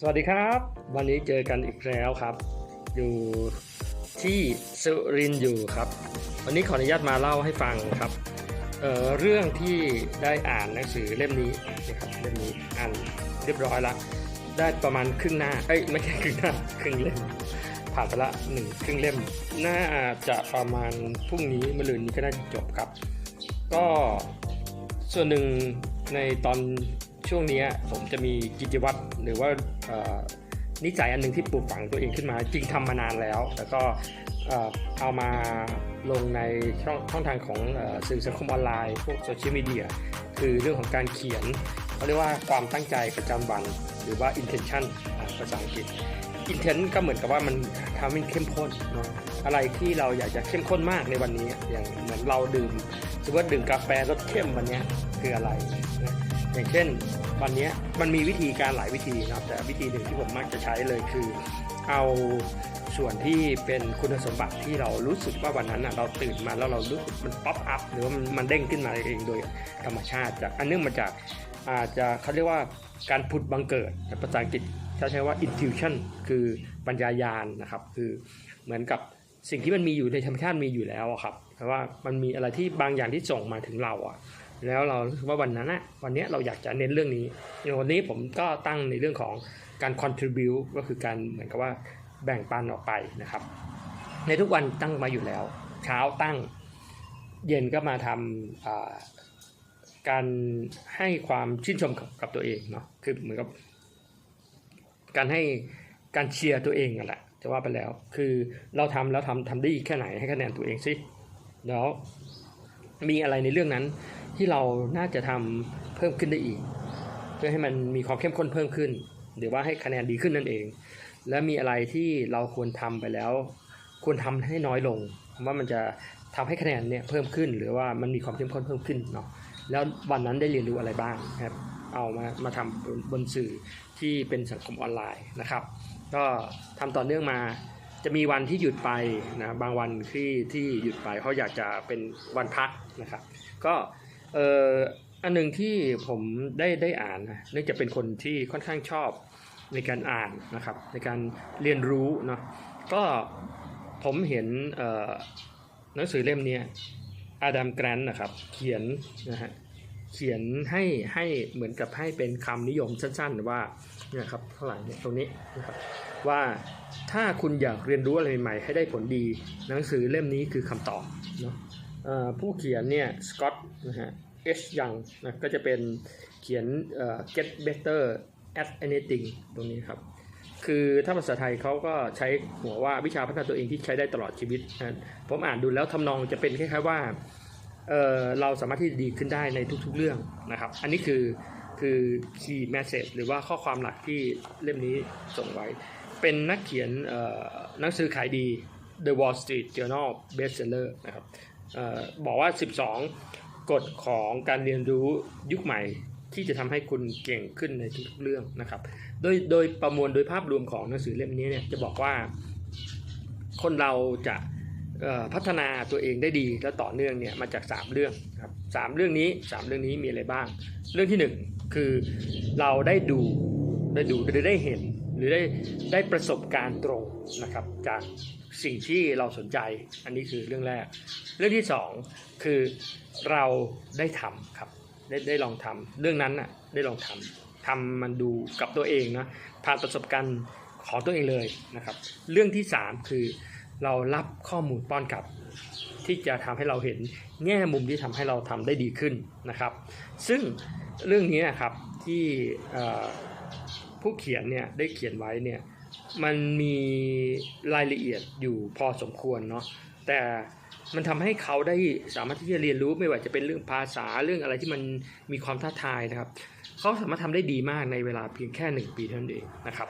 สวัสดีครับ วันนี้เจอกันอีกแล้วครับ อยู่ที่สุรินทร์อยู่ครับ วันนี้ขออนุญาตมาเล่าให้ฟังครับเเรื่องที่ได้อ่านหนังสือเล่มนี้นะครับเล่มนี้อ่านเรียบร้อยละได้ประมาณครึ่งหน้าเอ้ยไม่ใช่ครึ่งหน้าครึ่งเล่มผ่านไปละหนึ่งครึ่งเล่มน่าจะประมาณพรุ่งนี้มะรืนนี้ก็น่าจะจบครับ ก็ส่วนหนึ่งในตอน ช่วงนี้ผมจะมีกิจวัตรหรือว่านิสัยอันหนึ่งที่ปลูกฝังตัวเองขึ้นมา จริงทำมานานแล้ว แล้วก็เอามาลงในช่ององทางของอสื่อสังคมออนไลน์ พวกโซเชียลมีเดียคือเรื่องของการเขียนเขาเรียกว่าความตั้งใจประจำวัน หรือว่า intention ภาษาอังกฤษ intent ก็เหมือนกับว่ามันทำให้เข้มข้นเนาะอะไรที่เราอยากจะเข้มข้นมากในวันนี้ อย่างเหมือนเราดื่มสมมติว่าดื่มกาแฟรสเข้มวันนี้คืออะไร อย่างเช่นวันนี้มันมีวิธีการหลายวิธีนะครับ แต่วิธีหนึ่งที่ผมมักจะใช้เลยคือ เอาส่วนที่เป็นคุณสมบัติที่เรารู้สึกว่าวันนั้นเราตื่นมาแล้วเรารู้สึกมันป๊อปอัพหรือว่ามันเด้งขึ้นมาเองโดยธรรมชาติจากอันเนื่องมาจากอาจจะเขาเรียกว่าการผุดบังเกิดแต่ภาษาอังกฤษเขาใช้ว่า intuition คือปัญญายาณนะครับ คือเหมือนกับสิ่งที่มันมีอยู่ในธรรมชาติมีอยู่แล้วครับแต่ว่ามันมีอะไรที่บางอย่างที่ส่งมาถึงเราอะ แล้วเรารู้สึกว่าวันนั้นอะวันนี้เราอยากจะเน้นเรื่องนี้อย่างวันนี้ผมก็ตั้งในเรื่องของการ contribute ก็คือการเหมือนกับว่าแบ่งปันออกไปนะครับ ในทุกวันตั้งมาอยู่แล้ว เช้าตั้งเย็นก็มาทำการให้ความชื่นชมกับกบตัวเองเนาะคือเหมือนกับการให้การเชียร์ตัวเองนั่นแหละจะว่าไปแล้ว คือเราทำแล้วทำทำได้ดีแค่ไหนให้คะแนนตัวเองสิแล้วมีอะไรในเรื่องนั้น ที่เราน่าจะทำเพิ่มขึ้นได้อีก เพื่อให้มันมีความเข้มข้นเพิ่มขึ้น หรือว่าให้คะแนนดีขึ้นนั่นเอง และมีอะไรที่เราควรทำไปแล้ว ควรทำให้น้อยลงว่ามันจะทำให้คะแนนเนี่ยเพิ่มขึ้น หรือว่ามันมีความเข้มข้นเพิ่มขึ้นเนาะแล้ววันนั้นได้เรียนรู้อะไรบ้างครับเอามามาทำบนสื่อที่เป็นสังคมออนไลน์นะครับ ก็ทำต่อเนื่องมาจะมีวันที่หยุดไปนะบางวันที่ที่หยุดไปเพราะอยากจะเป็นวันพักนะครับ ก็ เอ่ออันหนึ่งที่ผมได้ได้อ่านนะเนื่องจากเป็นคนที่ค่อนข้างชอบในการอ่านนะครับ ในการเรียนรู้เนาะก็ผมเห็นหนังสือเล่มนี้อาดัมแกรนนะครับ เขียนนะฮะเขียนให้ให้เหมือนกับให้เป็นคำนิยมสั้นๆ ว่าเนี่ยครับข้างหลังเนี่ยตรงนี้นะครับว่าถ้าคุณอยากเรียนรู้อะไรใหม่ให้ได้ผลดี หนังสือเล่มนี้คือคำตอบเนาะ ผู้เขียนเนี่ยสกอตนะฮะเอชยังนะก็จะเป็นเขียน get better at anything ตรงนี้ครับ คือถ้าภาษาไทยเขาก็ใช้หัวว่าวิชาพัฒนาตัวเองที่ใช้ได้ตลอดชีวิตนะผมอ่านดูแล้วทำนองจะเป็นคล้ายๆว่าเเราสามารถที่จะดีขึ้นได้ในทุกๆเรื่องนะครับ อันนี้คือคือ key message หรือว่าข้อความหลักที่เล่มนี้ส่งไว้ เป็นนักเขียนหนังสือขายดี The Wall Street Journal bestseller นะครับ บอกว่า 12 กฎของการเรียนรู้ยุคใหม่ที่จะทำให้คุณเก่งขึ้นในทุกๆเรื่องนะครับ โดยโดยประมวลโดยภาพรวมของหนังสือเล่มนี้เนี่ยจะบอกว่า คนเราจะพัฒนาตัวเองได้ดีและต่อเนื่องเนี่ยมาจาก 3 เรื่องครับสามเรื่องนี้ 3 เรื่องนี้มีอะไรบ้าง เรื่องที่ 1 คือเราได้ดูได้ดูหรือได้เห็น หรือได้ได้ประสบการณ์ตรงนะครับจากสิ่งที่เราสนใจ อันนี้คือเรื่องแรก เรื่องที่ 2 คือเราได้ทำครับได้ได้ลองทำเรื่องนั้นน่ะได้ลองทำทำมันดูกับตัวเองนะผ่านประสบการณ์ของตัวเองเลยนะครับ เรื่องที่ 3 คือเรารับข้อมูลป้อนกลับ ที่จะทำให้เราเห็นแง่มุมที่ทำให้เราทำได้ดีขึ้นนะครับ ซึ่งเรื่องนี้นะครับที่ ผู้เขียนเนี่ยได้เขียนไว้เนี่ยมันมีรายละเอียดอยู่พอสมควรเนาะแต่มันทำให้เขาได้สามารถที่จะเรียนรู้ไม่ว่าจะเป็นเรื่องภาษาเรื่องอะไรที่มันมีความท้าทายนะครับ เขาสามารถทำได้ดีมากในเวลาเพียงแค่หนึ่งปีเท่านั้นเองนะครับ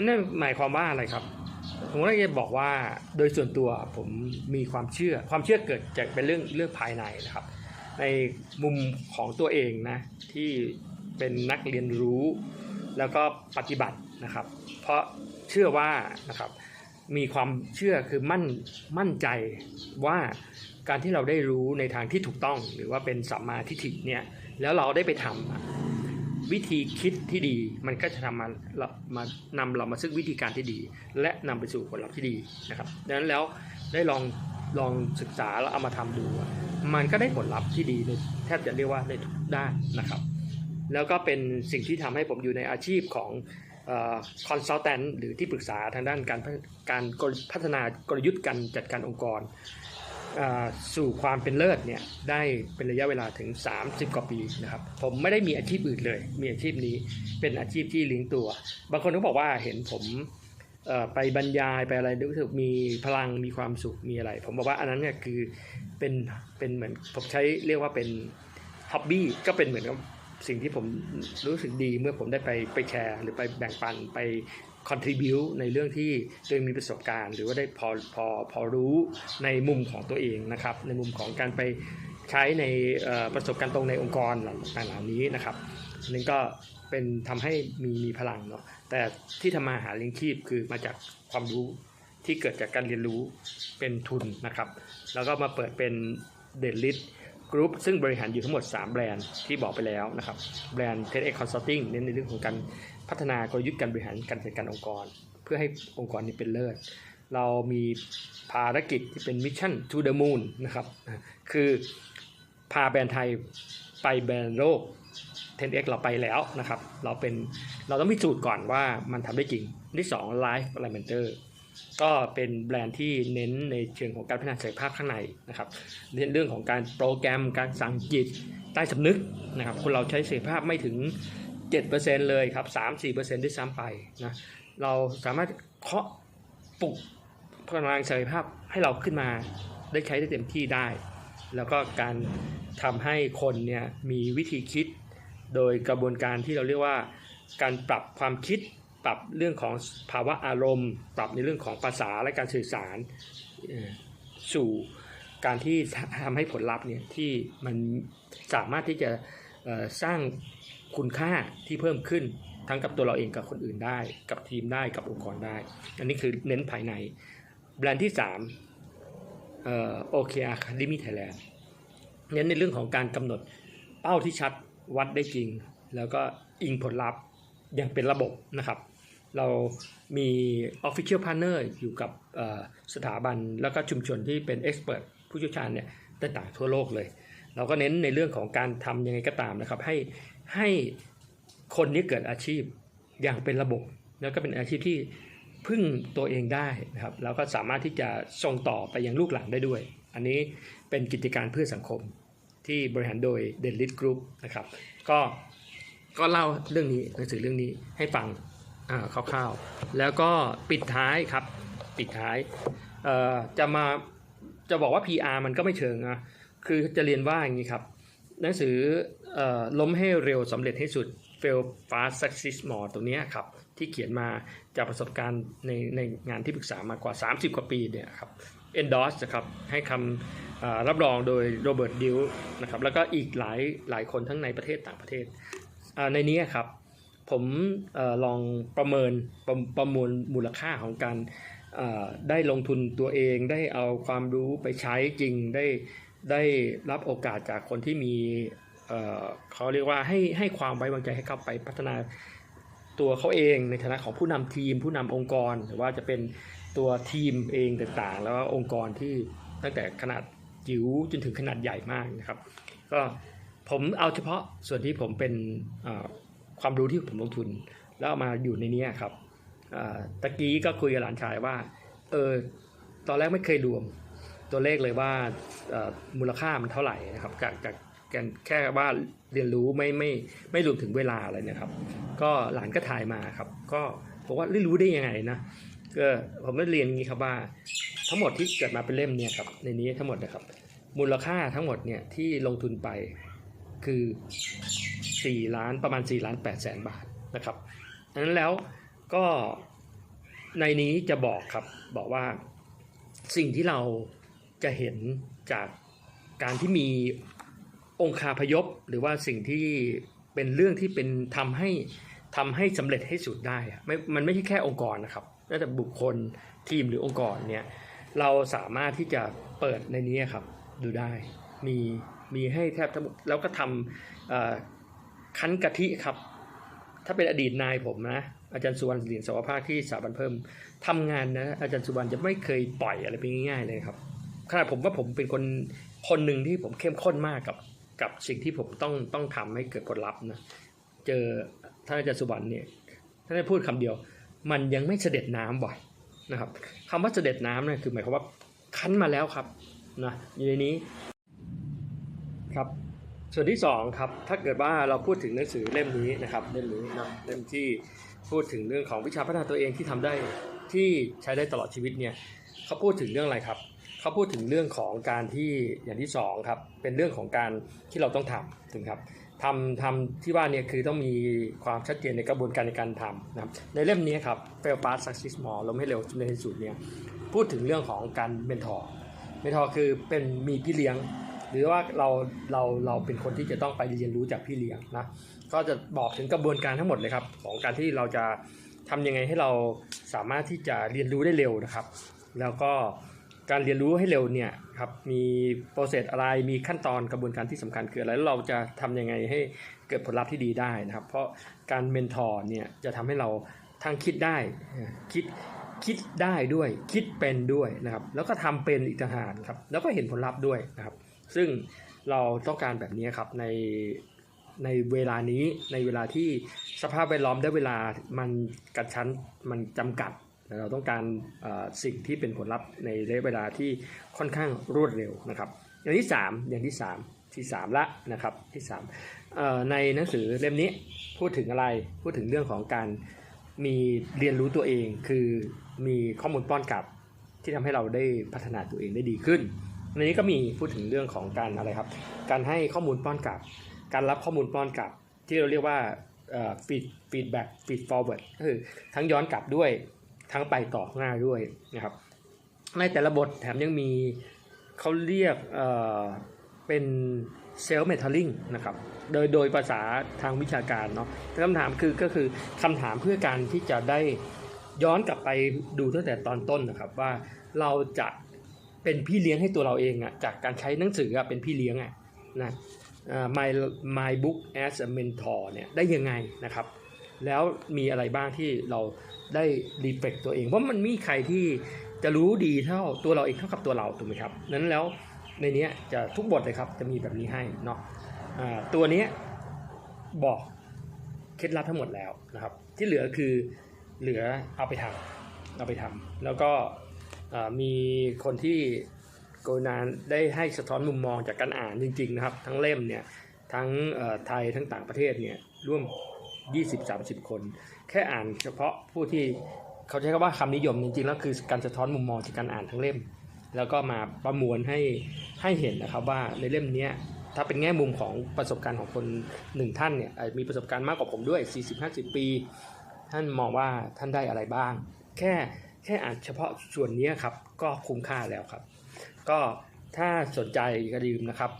นั่นหมายความว่าอะไรครับผมก็จะบอกว่าโดยส่วนตัวผมมีความเชื่อความเชื่อเกิดจากเป็นเรื่องเรื่องภายในนะครับ ในมุมของตัวเองนะที่เป็นนักเรียนรู้ แล้วก็ปฏิบัตินะครับ เพราะเชื่อว่านะครับมีความเชื่อคือมั่นมั่นใจว่าการที่เราได้รู้ในทางที่ถูกต้อง หรือว่าเป็นสัมมาทิฏฐิเนี่ยแล้วเราได้ไปทำวิธีคิดที่ดีมันก็จะทำมาเรามานำเรามาซึ่งวิธีการที่ดี และนำไปสู่ผลลัพธ์ที่ดีนะครับดังนั้นแล้วได้ลองลองศึกษาแล้วเอามาทำดู มันก็ได้ผลลัพธ์ที่ดีในแทบจะเรียกว่าในทุกด้านนะครับ แล้วก็เป็นสิ่งที่ทำให้ผมอยู่ในอาชีพของคอนซัลแทนหรือที่ปรึกษาทางด้านการพัฒการพัฒนากลยุทธ์การจัดการองค์กร สู่ความเป็นเลิศเนี่ยได้เป็นระยะเวลาถึง 30 กว่าปีนะครับ ผมไม่ได้มีอาชีพอื่นเลย มีอาชีพนี้เป็นอาชีพที่เลี้ยงตัว บางคนก็บอกว่าเห็นผมไปบรรยายไปอะไรรู้สึกมีพลังมีความสุขมีอะไร ผมบอกว่าอันนั้นเนี่ยคือเป็นเป็นเหมือนผมใช้เรียกว่าเป็นฮ็อบบี้ก็เป็นเหมือนกับ สิ่งที่ผมรู้สึกดีเมื่อผมได้ไปไปแชร์ หรือไปแบ่งปันไป contribu ในเรื่องที่ตัวเองมีประสบการณ์ หรือว่าได้พอพอพอรู้ในมุมของตัวเองนะครับ ในมุมของการไปใช้ในประสบการณ์ตรงในองค์กรต่างๆเหล่านี้นะครับอันนี้ก็เป็นทำให้มีมีพลังเนาะแต่ที่ทำมาหาเลี้ยงชีพคือมาจากความรู้ที่เกิดจากการเรียนรู้เป็นทุนนะครับ แล้วก็มาเปิดเป็นเดลิส กรุ๊ปซึ่งบริหารอยู่ทั้งหมด 3 แบรนด์ที่บอกไปแล้วนะครับ แบรนด์ TEDx Consulting เน้นในเรื่องของการพัฒนากลยุทธ์การบริหารการจัดการองค์กร เพื่อให้องค์กรนี้เป็นเลิศเรามีภารกิจที่เป็น Mission to the Moon นะครับ คือพาแบรนด์ไทยไปแบรนด์โลก 10x เราไปแล้วนะครับ เราเป็นเราต้องพิสูจน์ก่อนว่ามันทำได้จริง ที่2 Life Elementer ก็เป็นแบรนด์ที่เน้นในเชิงของการพัฒนาศักยภาพข้างในนะครับเน้นเรื่องของการโปรแกรมการสั่งจิตใต้สำนึกนะครับคนเราใช้ศักยภาพไม่ถึง 7%เลยครับ 3-4%ด้วยซ้ำไปนะเราสามารถเคาะปลุกพลังศักยภาพให้เราขึ้นมาได้ใช้ได้เต็มที่ได้ แล้วก็การทำให้คนเนี่ยมีวิธีคิด โดยกระบวนการที่เราเรียกว่าการปรับความคิด ปรับเรื่องของภาวะอารมณ์ ปรับในเรื่องของภาษาและการสื่อสารสู่การที่ทำให้ผลลัพธ์เนี่ยที่มันสามารถที่จะสร้างคุณค่าที่เพิ่มขึ้นทั้งกับตัวเราเองกับคนอื่นได้ กับทีมได้กับองค์กรได้ อันนี้คือเน้นภายใน แบรนด์ที่3เอ่อ OKR Academy Thailand เน้นในเรื่องของการกำหนดเป้าที่ชัดวัดได้จริง แล้วก็อิงผลลัพธ์ อย่างเป็นระบบนะครับ เรามี Official Partner อยู่กับสถาบันแล้วก็ชุมชนที่เป็น Expert ผู้เชี่ยวชาญเนี่ยต่างๆทั่วโลกเลย เราก็เน้นในเรื่องของการทำยังไงก็ตามนะครับให้ให้คนนี้เกิดอาชีพอย่างเป็นระบบ แล้วก็เป็นอาชีพที่พึ่งตัวเองได้นะครับแล้วก็สามารถที่จะส่งต่อไปยังลูกหลานได้ด้วย อันนี้เป็นกิจการเพื่อสังคมที่บริหารโดยเดนลิทกรุ๊ปนะครับ ก็ ก็เล่าเรื่องนี้หนังสือเรื่องนี้ให้ฟังอ่าคร่าวๆ แล้วก็ปิดท้ายครับปิดท้ายเอ่อจะมาจะบอกว่า PR มันก็ไม่เชิงนะคือจะเรียนว่าอย่างนี้ครับ หนังสือเอ่อล้มให้เร็วสำเร็จให้สุด fail fast success more ตรงนี้ครับ ที่เขียนมาจากประสบการณ์ในในงานที่ปรึกษามากว่า 30 กว่าปีเนี่ยครับ endorse นะครับให้คำรับรองโดยโรเบิร์ตดิวนะครับแล้วก็อีกหลายหลายคนทั้งในประเทศต่างประเทศ ในนี้ครับ ผมอลองประเมินประประมวลมูลค่าของการได้ลงทุนตัวเองได้เอาความรู้ไปใช้จริงได้ได้รับโอกาสจากคนที่มีเขาเรียกว่าให้ให้ความไว้วางใจให้เขาไปพัฒนาตัวเขาเองในฐานะของผู้นำทีม ผู้นำองค์กร หรือว่าจะเป็นตัวทีมเองต่างๆ แล้วก็องค์กรที่ตั้งแต่ขนาดจิ๋วจนถึงขนาดใหญ่มากนะครับ ก็ ผมเอาเฉพาะส่วนที่ผมเป็นความรู้ที่ผมลงทุน แล้วมาอยู่ในนี้ครับตะกี้ก็คุยกับหลานชายว่าเออตอนแรกไม่เคยรวมตัวเลขเลยว่ามูลค่ามันเท่าไหร่นะครับจากจากการแค่ว่าเรียนรู้ไม่ไม่ไม่รวมถึงเวลาอะไรนะครับ ก็หลานก็ถ่ายมาครับ ก็บอกว่ารู้ได้ยังไงนะก็ผมได้เรียนงี้ครับว่า ทั้งหมดที่เกิดมาเป็นเล่มเนี่ยครับในนี้ทั้งหมดนะครับ มูลค่าทั้งหมดเนี่ยที่ลงทุนไป คือ4ล้านประมาณ4ล้าน8แสนบาทนะครับดังนั้นแล้วก็ในนี้จะบอกครับบอกว่าสิ่งที่เราจะเห็นจากการที่มีองคาพยพ หรือว่าสิ่งที่เป็นเรื่องที่เป็นทำให้ทำให้สำเร็จให้สุดได้ไม่มันไม่ใช่แค่องค์กรนะครับแม้แต่บุคคลทีมหรือองค์กรเนี่ยเราสามารถที่จะเปิดในนี้ครับดูได้มี มีให้แทบทั้งหมดแล้วก็ทำคั้นกะทิครับ ถ้าเป็นอดีตนายผมนะอาจารย์สุวรรณเหรียญสวภาคที่สถาบันเพิ่มทำงานนะอาจารย์สุวรรณจะไม่เคยปล่อยอะไรไปง่ายๆเลยครับขนาดผมว่าผมเป็นคนคนหนึ่งที่ผมเข้มข้นมากกับกับสิ่งที่ผมต้องต้องทำให้เกิดผลลัพธ์นะเจอท่านอาจารย์สุวรรณเนี่ยท่านได้พูดคำเดียว มันยังไม่เสด็จน้ำบ่อยนะครับคำว่าเสด็จน้ำเนี่ยคือหมายความว่าคั้นมาแล้วครับนะอยู่ในนี้ ครับ ส่วนที่สองครับถ้าเกิดว่าเราพูดถึงหนังสือเล่มนี้นะครับเล่มนี้นะเล่มที่พูดถึงเรื่องของวิชาพัฒนาตัวเองที่ทำได้ที่ใช้ได้ตลอดชีวิตเนี่ยเขาพูดถึงเรื่องอะไรครับเขาพูดถึงเรื่องของการที่อย่างที่สองครับเป็นเรื่องของการที่เราต้องทำถึงครับทำทำที่ว่าเนี่ยคือต้องมีความชัดเจนในกระบวนการในการทำนะครับในเล่มนี้ครับ fail fast success more ล้มให้เร็วจนในที่สุดเนี่ยพูดถึงเรื่องของการเมนทอร์เมนทอร์คือเป็นมีพี่เลี้ยง หรือว่าเราเราเราเป็นคนที่จะต้องไปเรียนรู้จากพี่เลี้ยงนะก็จะบอกถึงกระบวนการทั้งหมดเลยครับของการที่เราจะทำยังไงให้เราสามารถที่จะเรียนรู้ได้เร็วนะครับ แล้วก็การเรียนรู้ให้เร็วเนี่ยครับมีโปรเซสอะไรมีขั้นตอนกระบวนการที่สำคัญคืออะไรแล้วเราจะทำยังไงให้เกิดผลลัพธ์ที่ดีได้นะครับ เพราะการเมนทอร์เนี่ยจะทำให้เราทั้งคิดได้คิดคิดได้ด้วยคิดเป็นด้วยนะครับ แล้วก็ทำเป็นอีกต่างหากครับ แล้วก็เห็นผลลัพธ์ด้วยนะครับ ซึ่งเราต้องการแบบนี้ครับในในเวลานี้ในเวลาที่สภาพแวดล้อมได้เวลามันกระชั้นมันจำกัดเราต้องการสิ่งที่เป็นผลลัพธ์ในระยะเวลาที่ค่อนข้างรวดเร็วนะครับอย่างที่ 3 อย่างที่ 3 ที่ 3 ละนะครับที่3ในหนังสือเล่มนี้พูดถึงอะไรพูดถึงเรื่องของการมีเรียนรู้ตัวเอง คือมีข้อมูลป้อนกลับที่ทำให้เราได้พัฒนาตัวเองได้ดีขึ้น ในนี้ก็มีพูดถึงเรื่องของการอะไรครับ การให้ข้อมูลป้อนกลับ การรับข้อมูลป้อนกลับ ที่เราเรียกว่าฟีดฟีดแบ็กฟีดฟอร์เวิร์ดก็คือทั้งย้อนกลับด้วยทั้งไปต่อข้างหน้าด้วยนะครับ ในแต่ละบทแถมยังมีเขาเรียกเเป็นเซลล์เมทัลลิงนะครับ โดยโดยภาษาทางวิชาการเนาะแต่คำถามคือก็คือคำถามเพื่อการที่จะได้ย้อนกลับไปดูตั้งแต่ตอนต้นนะครับว่าเราจะ เป็นพี่เลี้ยงให้ตัวเราเองอะจากการใช้หนังสือเป็นพี่เลี้ยงอะนะอ่อ my my book as a mentor เนี่ยได้ยังไงนะครับ แล้วมีอะไรบ้างที่เราได้รีเฟกตัวเอง เพราะมันมีใครที่จะรู้ดีเท่าตัวเราเองเท่ากับตัวเราถูกไหมครับนั้นแล้วในเนี้ยจะทุกบทเลยครับจะมีแบบนี้ให้เนาะอ่าตัวเนี้ยบอกเคล็ดลับทั้งหมดแล้วนะครับ ที่เหลือคือเหลือเอาไปทำเอาไปทำแล้วก็ มีคนที่กรุณาได้ให้สะท้อนมุมมองจากการอ่านจริง ๆ นะครับ ทั้งเล่มเนี่ยทั้งไทยทั้งต่างประเทศเนี่ยร่วม 20-30 คน แค่อ่านเฉพาะผู้ที่เขาใช้คำว่าคำนิยมจริงๆแล้วคือการสะท้อนมุมมองจากการอ่านทั้งเล่ม แล้วก็มาประมวลให้ให้เห็นนะครับว่าในเล่มนี้ถ้าเป็นแง่มุมของประสบการณ์ของคนหนึ่งท่านเนี่ยอาจจะมีประสบการณ์มากกว่าผมด้วย 40-50 ปี ท่านมองว่าท่านได้อะไรบ้าง แค่ แค่อ่านเฉพาะส่วนนี้ครับก็คุ้มค่าแล้วครับ ก็ถ้าสนใจก็ลืมนะครับ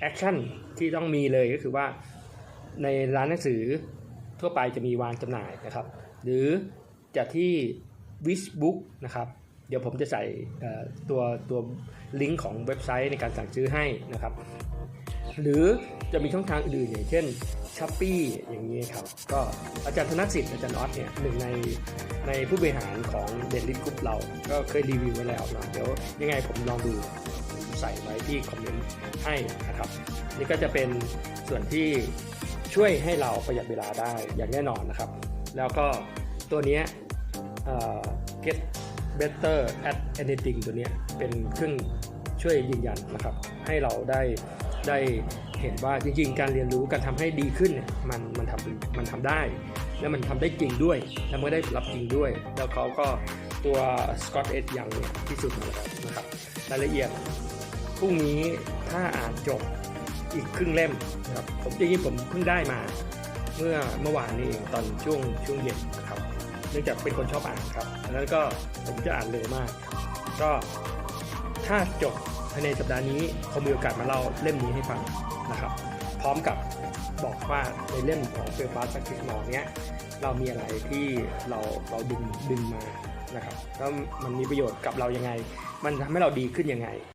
แอคชั่นที่ต้องมีเลยก็คือว่าในร้านหนังสือทั่วไปจะมีวางจำหน่ายนะครับ หรือจะที่วิชบุ๊กนะครับ เดี๋ยวผมจะใส่เอ่อตัวตัวลิงก์ของเว็บไซต์ในการสั่งซื้อให้นะครับ หรือจะมีช่องทางอื่นอย่างเช่นช้อปปีอย่างนี้ครับ ก็อาจารย์ธนสิทธิ์อาจารย์ออสเนี่ยหนึ่งในในผู้บริหารของเดลิทกรุ๊ปเรา ก็เคยรีวิวไว้แล้วนะเดี๋ยวยังไงผมลองดูใส่ไว้ที่คอมเมนต์ให้นะครับ นี่ก็จะเป็นส่วนที่ช่วยให้เราประหยัดเวลาได้อย่างแน่นอนนะครับ แล้วก็ตัวนี้เอ่อ get better at anything ตัวนี้เป็นเครื่องช่วยยืนยันนะครับ ให้เราได้ ได้เห็นว่าจริงๆ การเรียนรู้การทำให้ดีขึ้นเนี่ยมันมันทำมันทำได้ และมันทำได้จริงด้วย และมันได้ผลลัพธ์จริงด้วย แล้วเขาก็ตัว Scott Ed ยังเนี่ยที่สุดแล้วนะครับรายละเอียดพรุ่งนี้ถ้าอ่านจบอีกครึ่งเล่มนะครับผมจริงๆผมเพิ่งได้มาเมื่อเมื่อวานนี้เองตอนช่วงช่วงเย็นนะครับเนื่องจากเป็นคนชอบอ่านครับดังนั้นก็ผมจะอ่านเร็วมาก ก็ถ้าจบ ภายในสัปดาห์นี้คงมีโอกาสมาเล่าเล่มนี้ให้ฟังนะครับ พร้อมกับบอกว่าในเล่มของเฟลฟาสต์คิสมอเนี้ยเรามีอะไรที่เราเราดึงดึงมานะครับแล้วมันมีประโยชน์กับเรายังไง มันทำให้เราดีขึ้นยังไง